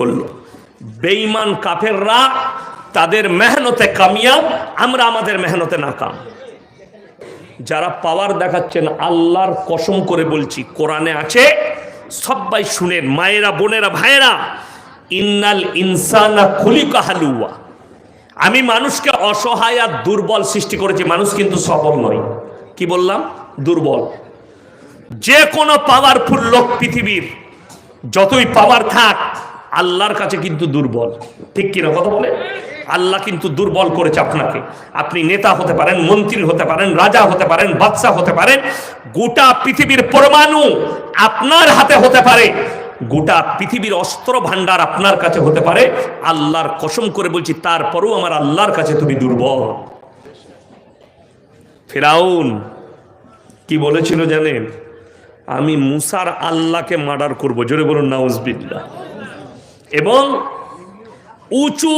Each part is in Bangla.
করল। বেঈমান কাফেররা তাদের মেহনতে কামিয়াব আমরা আমাদের মেহনতে নাকাম। যারা পাওয়ার দেখাচ্ছেন, আল্লাহর কসম করে বলছি, কোরআনে আছে সবাই শুনেন, মায়েরা, বোনেরা, ভাইয়েরা, ইন্নাল ইনসানা খুলিকা হালুয়া। আমি মানুষকে অসহায় আর দুর্বল সৃষ্টি করেছি, মানুষ কিন্তু সবল নয়। কি বললাম? দুর্বল। যে কোনো পাওয়ারফুল লোক পৃথিবীর, যতই পাওয়ার থাক আল্লাহর কাছে কিন্তু দুর্বল। ঠিক কিনা কথা বলে? আল্লাহ কিন্তু দুর্বল করেছে আপনাকে। আপনি নেতা হতে পারেন, মন্ত্রী হতে পারেন, রাজা হতে পারেন, বাদশাহ হতে পারেন, গোটা পৃথিবীর পরমাণু আপনার হাতে হতে পারে। গোটা পৃথিবীর অস্ত্র ভান্ডার আপনার কাছে হতে পারে। আল্লাহর কসম করে বলছি, তারপরেও আমার আল্লাহর কাছে তুমি দুর্বল। ফেরাউন, কি বলেছিল জানেন? আমি মুসার আল্লাহকে মার্ডার করব। জোরে বলুন নাউজবিল্লা এবং উঁচু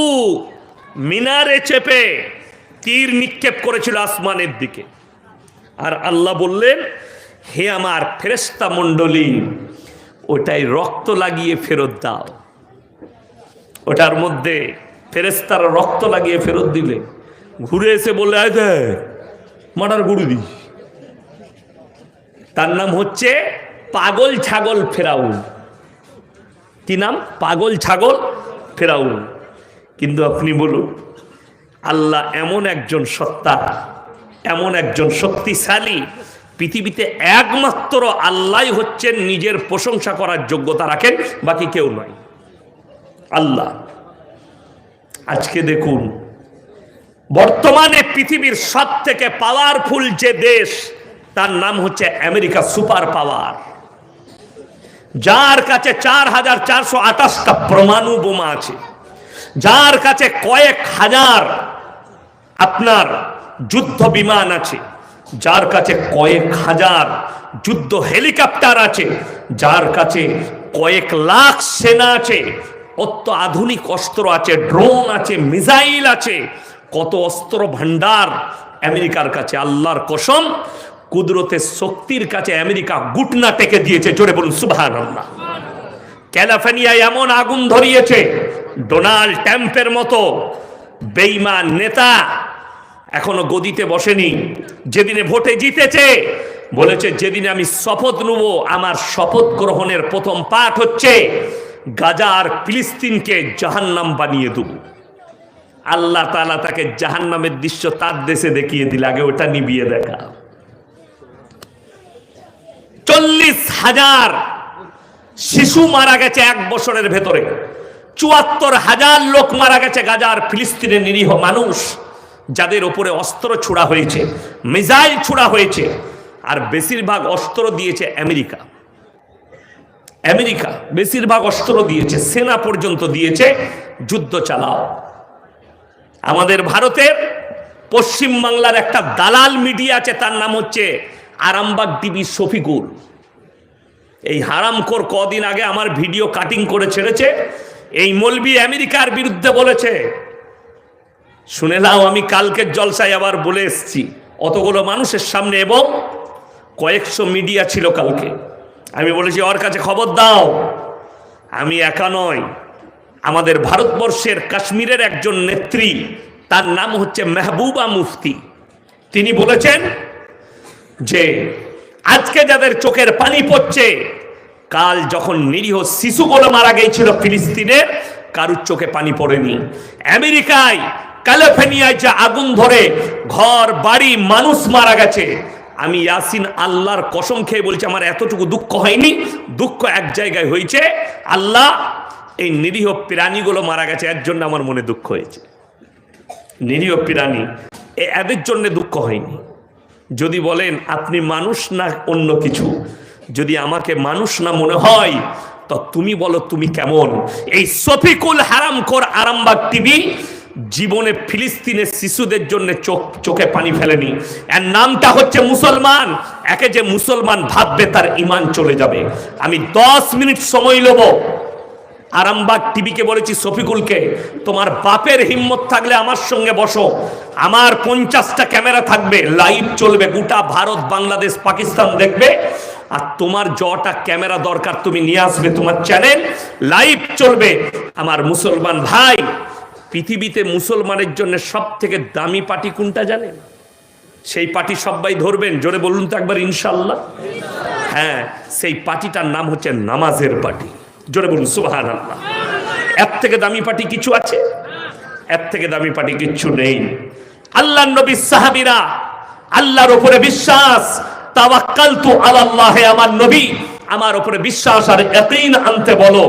মিনারে চেপে তীর নিক্ষেপ করেছিল আসমানের দিকে। আর আল্লাহ বললেন, হে আমার ফেরেস্তা মণ্ডলী ওটাই রক্ত লাগিয়ে ফেরত দাও। ওটার মধ্যে ফেরেস্তারা রক্ত লাগিয়ে ফেরত দিলে। ঘুরে এসে বলে আয় দেখ মার্ডার গুরু দিস। তার নাম হচ্ছে পাগল ছাগল ফেরাউন। কি নাম? পাগল, ছাগল? ফেরাউন। কিন্তু আপনি বলুন, আল্লাহ এমন একজন সত্তা, এমন একজন শক্তিশালী, পৃথিবীতে একমাত্র আল্লাহ হচ্ছেন নিজের প্রশংসা করার যোগ্যতা রাখেন, বাকি কেউ নয়। আল্লাহ। আজকে দেখুন, বর্তমানে পৃথিবীর সব থেকে পাওয়ারফুল যে দেশ, তার নাম হচ্ছে আমেরিকা সুপার পাওয়ার। যার কাছে চার হাজার চারশো আঠাশটা পরমাণু বোমা আছে, যার কাছে কয়েক হাজার আপনার যুদ্ধ বিমান আছে, যার কাছে কয়েক হাজার যুদ্ধ হেলিকপ্টার আছে, যার কাছে কয়েক লাখ সেনা আছে, কত আধুনিক অস্ত্র আছে, ড্রোন আছে, মিসাইল আছে, কত অস্ত্র ভান্ডার আমেরিকার কাছে আল্লাহর কসম কুদরতের শক্তির কাছে আমেরিকা গুটনা টেকে দিয়েছে। জোরে বলুন সুবহান আল্লাহ এমন আগুন ধরিয়েছে, ডোনাল্ড ট্যাম্পের মতো বেইমান নেতা এখনও গদিতে বসেনি। যেদিনে ভোটে জিতেছে, বলেছে, যেদিনে আমি শপথ নেব, আমার শপথ গ্রহণের প্রথম পাঠ হচ্ছে, গাজা আর ফিলিস্তিনকে জাহান্নাম বানিয়ে দেব। আল্লাহ তালা তাকে জাহান্নামের দৃশ্য তার দেশে দেখিয়ে দিল, আগে ওটা নিবিয়ে দেখা। চল্লিশ হাজার শিশু মারা গেছে এক বছরের ভেতরে। চুয়াত্তর হাজার লোক মারা গেছে গাজার ফিলিস্তিনের নিরীহ মানুষ, যাদের ওপরে অস্ত্র ছোড়া হয়েছে, মিসাইল ছোড়া হয়েছে, আর বেশিরভাগ অস্ত্র দিয়েছে আমেরিকা। আমেরিকা বেশিরভাগ অস্ত্র দিয়েছে, সেনা পর্যন্ত দিয়েছে, যুদ্ধ চালাও। আমাদের ভারতের পশ্চিম বাংলার একটা দালাল মিডিয়া আছে, তার নাম হচ্ছে আরামবাগ টিভি শফিকুল। এই হারামখোর কদিন আগে আমার ভিডিও কাটিং করে ছেড়েছে। এই মলবি আমেরিকার বিরুদ্ধে বলেছে। শুনে নাও, আমি কালকের জলসায় আবার বলে এসছি। অতগুলো মানুষের সামনে এবং কয়েকশো মিডিয়া ছিল কালকে। আমি বলেছি, ওর কাছে খবর দাও। আমি একা নয় আমাদের ভারতবর্ষের কাশ্মীরের একজন নেত্রী, তার নাম হচ্ছে মেহবুবা মুফতি। তিনি বলেছেন যে আজকে যাদের চোখের পানি পড়ছে, কাল যখন নিরীহ শিশুগুলো মারা গিয়েছিল ফিলিস্তিনের কারুর চোখে পানি পড়েনি। আমেরিকায়, ক্যালিফোর্নিয়ায় যে আগুন ধরে ঘর, বাড়ি, মানুষ মারা গেছে, আমি ইয়াসিন আল্লাহর কসম খেয়ে বলছি, আমার এতটুকু দুঃখ হয়নি, দুঃখ এক জায়গায় হয়েছে, আল্লাহ এই নিরীহ প্রাণীগুলো মারা গেছে, এর জন্য আমার মনে দুঃখ হয়েছে। নিরীহ প্রাণী এদের জন্য দুঃখ হয়নি। যদি বলেন, আপনি মানুষ না অন্য কিছু? যদি আমাকে মানুষ না মনে হয়, তো তুমি বলো, তুমি কেমন? এই সফিকুল হারামখোর আরামবাগ টিভি জীবনে ফিলিস্তিনের শিশুদের জন্য চোখ, চোখে পানি ফেলেনি। এর নামটা হচ্ছে মুসলমান। একে যে মুসলমান ভাববে, তার ইমান চলে যাবে। আমি দশ মিনিট সময় নেব। আরামবাগ টিভিকে বলেছি, শফিকুলকে, তোমার বাপের হিম্মত থাকলে আমার সঙ্গে বসো। আমার পঞ্চাশটা ক্যামেরা থাকবে, লাইভ চলবে, গোটা ভারত, বাংলাদেশ, পাকিস্তান দেখবে। আর তোমার জটা ক্যামেরা দরকার, তুমি নিয়ে আসবে তোমার চ্যানেল, লাইভ চলবে। আমার মুসলমান ভাই, পৃথিবীতে মুসলমানের জন্য সব থেকে দামি পার্টি কোনটা জানেন? সেই পার্টি সবাই ধরবেন, জোরে বলুন তো একবার ইনশাল্লাহ। হ্যাঁ সেই পার্টিটার নাম হচ্ছে নামাজের পার্টি। জোরে বলুন সুবাহান আল্লাহ এর থেকে দামি পার্টি কিছু আছে? এর থেকে দামি পার্টি কিচ্ছু নেই। আল্লাহ নবী সাহাবিরা আল্লাহর উপরে বিশ্বাস, তাওয়াক্কালতু আলাল্লাহ আমার নবী। আমার উপরে বিশ্বাস আর ইয়াকিন আনতে বলো।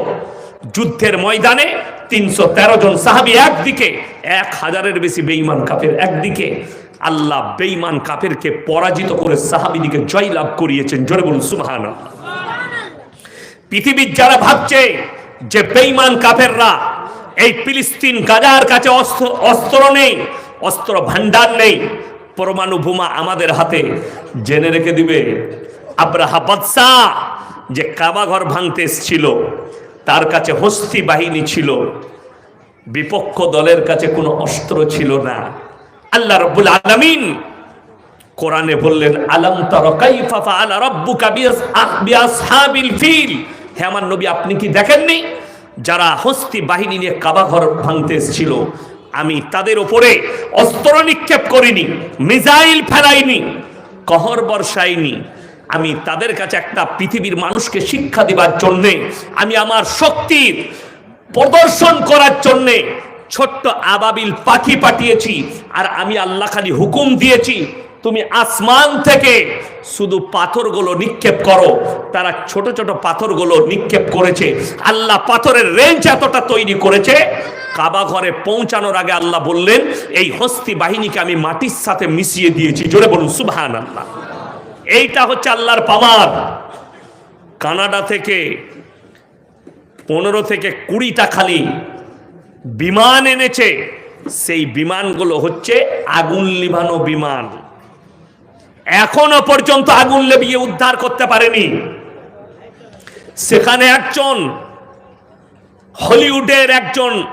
যুদ্ধের ময়দানে তিনশো তেরো জন সাহাবি একদিকে, এক হাজারের বেশি বেঈমান কাফের একদিকে। আল্লাহ বেঈমান কাফেরকে পরাজিত করে সাহাবিদিকে জয়লাভ করিয়েছেন। জোরে বলুন সুবহান পৃথিবীর যারা ভাবছে যে বেঈমান কাফেররা, এই ফিলিস্তিন গাজার কাছে অস্ত্র অস্ত্র নেই, অস্ত্র ভান্ডার নেই, পরমাণু বোমা আমাদের হাতে, জেনে রেখে দিবে, আব্রাহা বাদশা যে কাবা ঘর ভাঙতে এসছিল, তার কাছে হস্তি বাহিনী ছিল, বিপক্ষ দলের কাছে কোনো অস্ত্র ছিল না। আল্লাহ রব্বুল আলামিন কোরআনে বললেন, আলাম তারা কাইফা ফাআলা রাব্বুকা বিআস- বিআসহাবিল ফিল? হে আমার নবী, আপনি কি দেখেননি? যারা হস্তি বাহিনী নিয়ে কাবা ঘর ভাঙতে এসেছিল, আমি তাদের উপরে অস্ত্র নিক্ষেপ করিনি, মিসাইল ফেলাইনি, কহর বর্ষাইনি। আমি তাদের কাছে একটা পৃথিবীর মানুষকে শিক্ষা দিবার জন্যে, আমি আমার শক্তির প্রদর্শন করার জন্যে ছোট্ট আবাবিল পাখি পাঠিয়েছি, আর আমি আল্লাহ খালি হুকুম দিয়েছি, তুমি আসমান থেকে শুধু পাথরগুলো নিক্ষেপ করো, তারা ছোট ছোট পাথরগুলো নিক্ষেপ করেছে। আল্লাহ পাথরের রেঞ্জ এতটা তৈরি করেছে, কাবা ঘরে পৌঁছানোর আগে আল্লাহ বললেন, এই হস্তি বাহিনীকে আমি মাটির সাথে মিশিয়ে দিয়েছি। জোরে বলুন সুবহান আল্লাহ এইটা হচ্ছে আল্লাহর পাওয়ার। কানাডা থেকে পনেরো থেকে কুড়িটা খালি বিমান এনেছে। সেই বিমানগুলো হচ্ছে আগুন লিভানো বিমান। এখনও পর্যন্ত আগুন লেবিয়ে উদ্ধার করতে পারেনি। সেখানে একজন হলিউডের একজন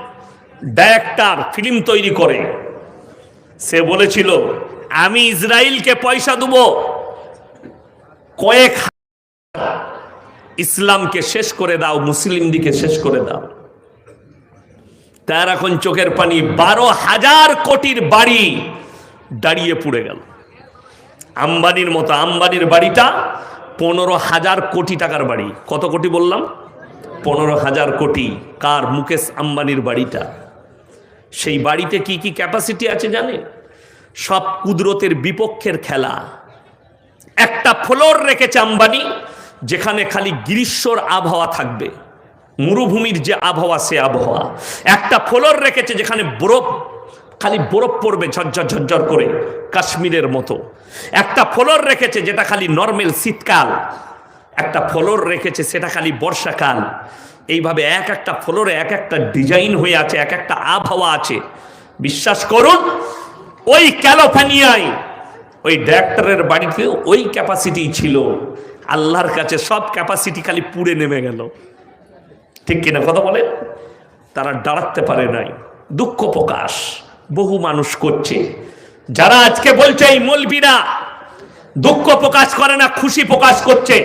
ডাইরেক্টর ফিল্ম তৈরি করে। সে বলেছিল, আমি ইসরায়েলকে পয়সা দেব। কয়েক ইসলামকে শেষ করে দাও মুসলিম দিকে শেষ করে দাও। তার এখন চোখের পানি বারো হাজার কোটির বাড়ি দাঁড়িয়ে পুড়ে গেল। আম্বানির মতো, আম্বানির বাড়িটা পনেরো হাজার কোটি টাকার বাড়ি। কত কোটি বললাম? পনেরো হাজার কোটি। কার? মুকেশ আম্বানির বাড়িটা। সেই বাড়িতে কি কি ক্যাপাসিটি আছে জানেন? সব কুদরতের বিপক্ষের খেলা। একটা ফ্লোর রেখেছে আম্বানি, যেখানে খালি গ্রীষ্মর আবহাওয়া থাকবে। মরুভূমির যে আবহাওয়া, সে আবহাওয়া। একটা ফ্লোর রেখেছে যেখানে বরফ খালি বরফ পড়বে ঝরঝর ঝরঝর করে কাশ্মীরের মতো। একটা ফ্লোর রেখেছে যেটা খালি নর্মেল শীতকাল। একটা ফ্লোর রেখেছে সেটা খালি বর্ষাকাল। এইভাবে এক একটা ফ্লোরে এক একটা ডিজাইন হয়ে আছে, এক একটা আবহাওয়া আছে। বিশ্বাস করুন, ওই ক্যালোফানিয়ায় ওই ডাক্তারের বাড়িতে ওই ক্যাপাসিটি ছিল। আল্লাহর কাছে সব ক্যাপাসিটি খালি পুড়ে নেমে গেল। ঠিক কিনা কথা বলেন? তারা দাঁড়াতে পারে নাই। দুঃখ প্রকাশ। বহু মানুষ করছে। যারা আজকে বলছে এই মলবিরা দুঃখ প্রকাশ করে না, খুশি প্রকাশ করছে,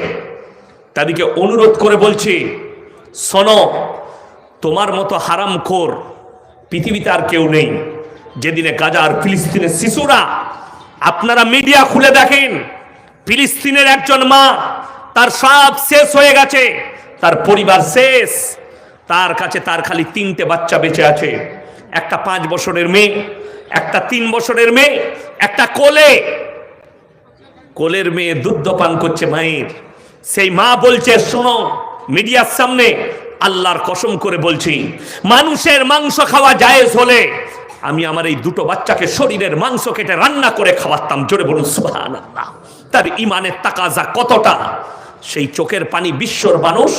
তাদেরকে অনুরোধ করে বলছি, শোনো, তোমার মতো হারামখোর পৃথিবীতে আর কেউ নেই। যেদিনে গাজা আর ফিলিস্তিনের শিশুরা আপনারা মিডিয়া খুলে দেখেন, ফিলিস্তিনের একজন মা, তার সব শেষ হয়ে গেছে, তার পরিবার শেষ, তার কাছে তার খালি তিনটে বাচ্চা বেঁচে আছে। একটা পাঁচ বছরের মেয়ে, একটা তিন বছরের মেয়ে, একটা কোলে। কোলের মেয়ে দুধ পান করছে মায়ের। সেই মা বলছে, শোনো, মিডিয়ার সামনে আল্লাহর কসম করে বলছি, মানুষের মাংস খাওয়া জায়েজ হলে আমি আমার এই দুটো বাচ্চাকে শরীরের মাংস কেটে রান্না করে খাওয়াতাম। জোরে বলুন সুবহান আল্লাহ তার ইমানের তাকাজা কতটা? সেই চোখের পানি বিশ্বর মানুষ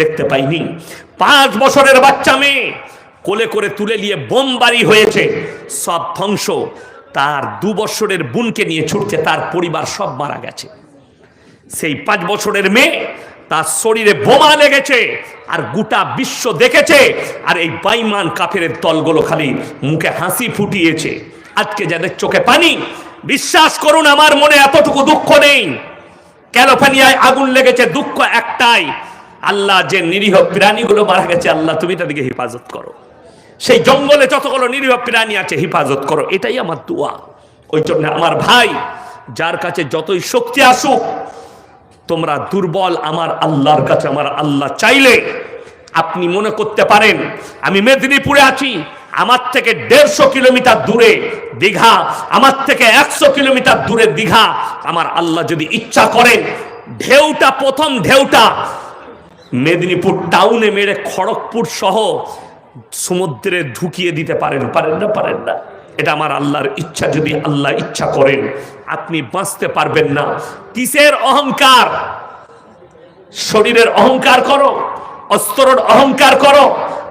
দেখতে পাইনি পাঁচ বছরের বাচ্চা মেয়ে কোলে করে তুলে নিয়ে বোমবাড়ি হয়েছে। সব ধ্বংস। তার দু বছরের বোনকে নিয়ে ছুটছে, তার পরিবার সব মারা গেছে। সেই পাঁচ বছরের মেয়ে তার শরীরে বোমা লেগেছে আর গোটা বিশ্ব দেখেছে আর এই বাইমান কাফের দলগুলো খালি মুখে হাসি ফুটিয়েছে। আজকে যাদের চোখে পানি, বিশ্বাস করুন আমার মনে এতটুকু দুঃখ নেই। ক্যালোফানিয়ায় আগুন লেগেছে, দুঃখ একটাই। আল্লাহ যে নিরীহ প্রাণীগুলো মারা গেছে, আল্লাহ তুমি তাদেরকে হেফাজত করো। সেই জঙ্গলে যতগুলো নিরীহ প্রাণী আছে, হেফাজত করো। এটাই আমার দোয়া। ওই জন্য আমার ভাই, যার কাছে যতই শক্তি আসুক, তোমরা দুর্বল আমার আল্লাহর কাছে আমার আল্লাহ চাইলে আপনি মনে করতে পারেন, আমি মেদিনীপুরে আছি, আমার থেকে দেড়শো কিলোমিটার দূরে দীঘা, আমার থেকে একশো কিলোমিটার দূরে দীঘা। আমার আল্লাহ যদি ইচ্ছা করেন, ঢেউটা, প্রথম ঢেউটা, মেদিনীপুর টাউনে মেরে খড়গপুর সহ সমুদ্রে ঢুকিয়ে দিতে পারেন পারেন না পারেন না। এটা আমার আল্লাহর ইচ্ছা, যদি আল্লাহ ইচ্ছা করেন, আপনি বাঁচতে পারবেন না। কিসের অহংকার? শরীরের অহংকার করো অস্ত্রর অহংকার করো,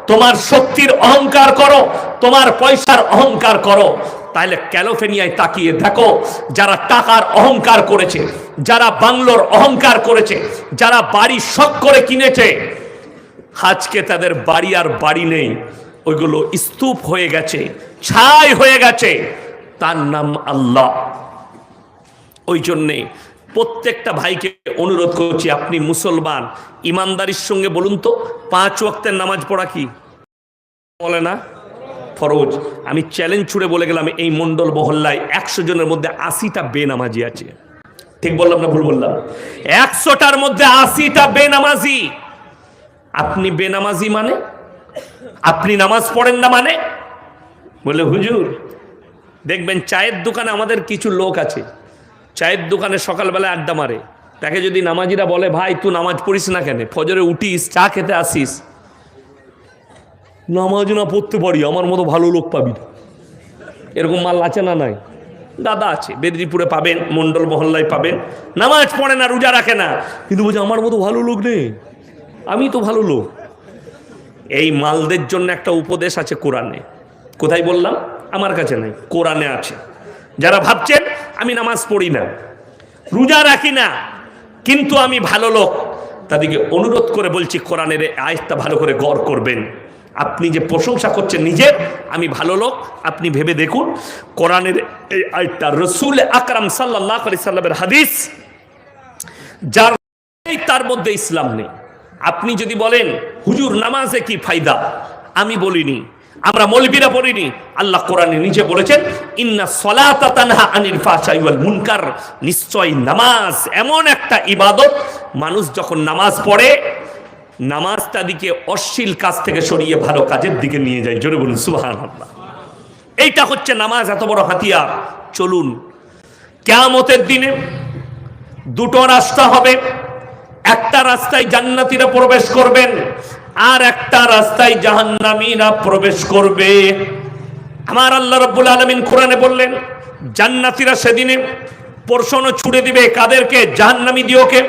তোমার শক্তির অহংকার করো, তোমার পয়সার অহংকার করো। তাহলে ক্যালোফেনিয়ায় তাকিয়ে দেখো, যারা টাকার অহংকার করেছে, যারা বাংলোর অহংকার করেছে, যারা বাড়ি শখ করে কিনেছে আজকে তাদের বাড়ি আর বাড়ি নেই। ওইগুলো স্তূপ হয়ে গেছে, ছাই হয়ে গেছে। তার নাম আল্লাহ। ওই জন্যে প্রত্যেকটা ভাইকে অনুরোধ করছি, আপনি মুসলমান, ইমানদারির সঙ্গে বলুন তো, পাঁচ ওয়াক্তের নামাজ পড়া কি? বলে না? ফরজ। আমি চ্যালেঞ্জ ছুড়ে বলে গেলাম, এই মন্ডল মহল্লায় একশো জনের মধ্যে আশিটা বেনামাজি আছে। ঠিক বললাম না ভুল বললাম? একশোটার মধ্যে আশিটা বেনামাজি। আপনি বেনামাজি মানে? আপনি নামাজ পড়েন না মানে? বলে, হুজুর, দেখবেন চায়ের দোকানে আমাদের কিছু লোক আছে। চায়ের দোকানে সকালবেলা আড্ডা মারে। তাকে যদি নামাজিরা বলে, ভাই, তুই নামাজ পড়িস না কেন? ফজরে উঠিস, চা খেতে আসিস। নামাজ না পড়তে পারি, আমার মতো ভালো লোক পাবি। এরকম মাল আছে না নাই? দাদা আছে, বেদরিপুরে পাবেন মন্ডল মহল্লায় পাবেন। নামাজ পড়ে না, রোজা রাখে না। কিন্তু বলছে, আমার মতো ভালো লোক নেই। আমি তো ভালো লোক। এই মালদের জন্য একটা উপদেশ আছে কোরআনে। কোথায় বললাম? আমার কাছে নাই, কোরআনে আছে। যারা ভাবছেন, আমি নামাজ পড়ি না, রোজা রাখি না, কিন্তু আমি ভালো লোক, তাদেরকে অনুরোধ করে বলছি, কোরআনের এই ভালো করে গড় করবেন। আপনি যে প্রশংসা করছেন নিজের, আমি ভালো লোক, আপনি ভেবে দেখুন, কোরআনের এই আয়াতটা রসুল আকরাম সাল্লাহ আলি সাল্লামের হাদিস, যার তার মধ্যে ইসলাম নেই। আপনি যদি বলেন, হুজুর, নামাজে কি ফায়দা? আমি বলিনি। আমরা মলবিরা পড়িনি। আল্লাহ কোরআনে নিজে বলেছেন, ইন্না সলাতা তানহা আনিল ফাহশাই ওয়াল মুনকার। নিশ্চয় নামাজ এমন একটা ইবাদত। মানুষ যখন নামাজ পড়ে, নামাজটা দিকে অশ্লীল কাজ থেকে সরিয়ে ভালো কাজের দিকে নিয়ে যায়। জোরে বলুন, সুবহানাল্লাহ। এইটা হচ্ছে নামাজ এত বড় হাতিয়ার। চলুন, কেয়ামতের দিনে দুটো রাস্তা হবে। রাস্তায় জান্নাতীরা প্রবেশ করবেন, আর একটা রাস্তায় জাহান্নামীরা প্রবেশ করবে। আমার আল্লাহ রাব্বুল আলামিন কোরআনে বললেন, জান্নাতীরা সেদিনে পোর্শনও ছুড়ে দিবে কাদেরকে? জাহান্নামী দিওকে?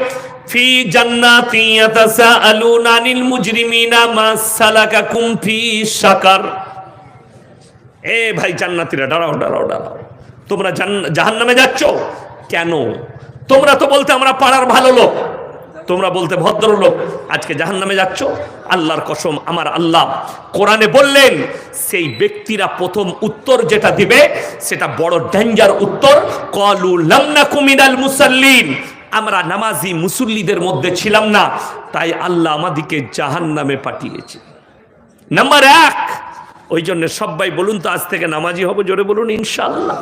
ফি জান্নাতি ইয়াতাসাআলুনা আনিল মুজরিমিনা মা সালাকাকুম ফি সাকার এ ভাই জান্নাতীরা, দাঁড়াও দাঁড়াও দাঁড়াও। তোমরা জাহান নামে যাচ্ছ? কেন? তোমরা তো বলতে আমরা পাড়ার ভালো লোক। তোমরা বলতে ভদ্রলোক, আজকে জাহান নামে যাচ্ছ, আল্লাহর কসম আমার আল্লাহ কোরআনে বললেন, সেই ব্যক্তিরা প্রথম উত্তর যেটা দিবে, সেটা বড় ডেঞ্জার উত্তর, কলু লামনা কুমিনাল মুসাল্লিন। আমরা নামাজি মুসল্লিদের মধ্যে ছিলাম না, তাই আল্লাহ আমাদিকে জাহান নামে পাঠিয়েছে। নাম্বার এক, ওই জন্য সবাই বলুন তো, আজ থেকে নামাজি হব, জোরে বলুন ইনশাল্লাহ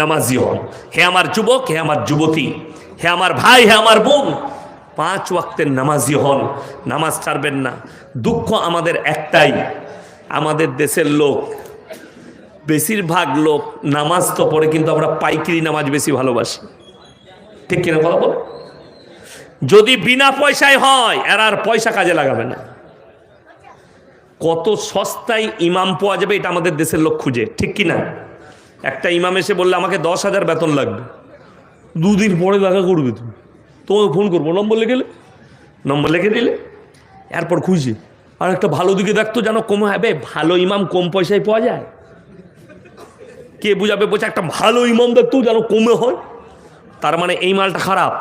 নামাজি হন। হে আমার যুবক, হে আমার যুবতী হে আমার ভাই, হে আমার বোন, পাঁচ ওয়াক্তের নামাজি হন, নামাজ ছাড়বেন না। দুঃখ আমাদের একটাই, আমাদের দেশের লোক, বেশিরভাগ লোক নামাজ তো পড়ে, কিন্তু আমরা পাইকারি নামাজ বেশি ভালোবাসি। ঠিক কিনা কথা বল? যদি বিনা পয়সায় হয়, এর আর পয়সা কাজে লাগাবে না। কত সস্তায় ইমাম পাওয়া যাবে, এটা আমাদের দেশের লোক খুঁজে। ঠিক কি না একটা ইমাম এসে বললে, আমাকে দশ হাজার বেতন লাগবে। দুদিন পরে দেখা করবে তুমি। তোমাকে ফোন করব। নম্বর লিখে নম্বর লিখে দিলে, এরপর খুঁজে। আর একটা ভালো দিকে দেখতো যেন কমে হবে ভালো ইমাম কম পয়সায় পাওয়া যায়। কে বুঝাবে? বলছে, একটা ভালো ইমাম দেখতো যেন কমে হয়। তার মানে এই মালটা খারাপ।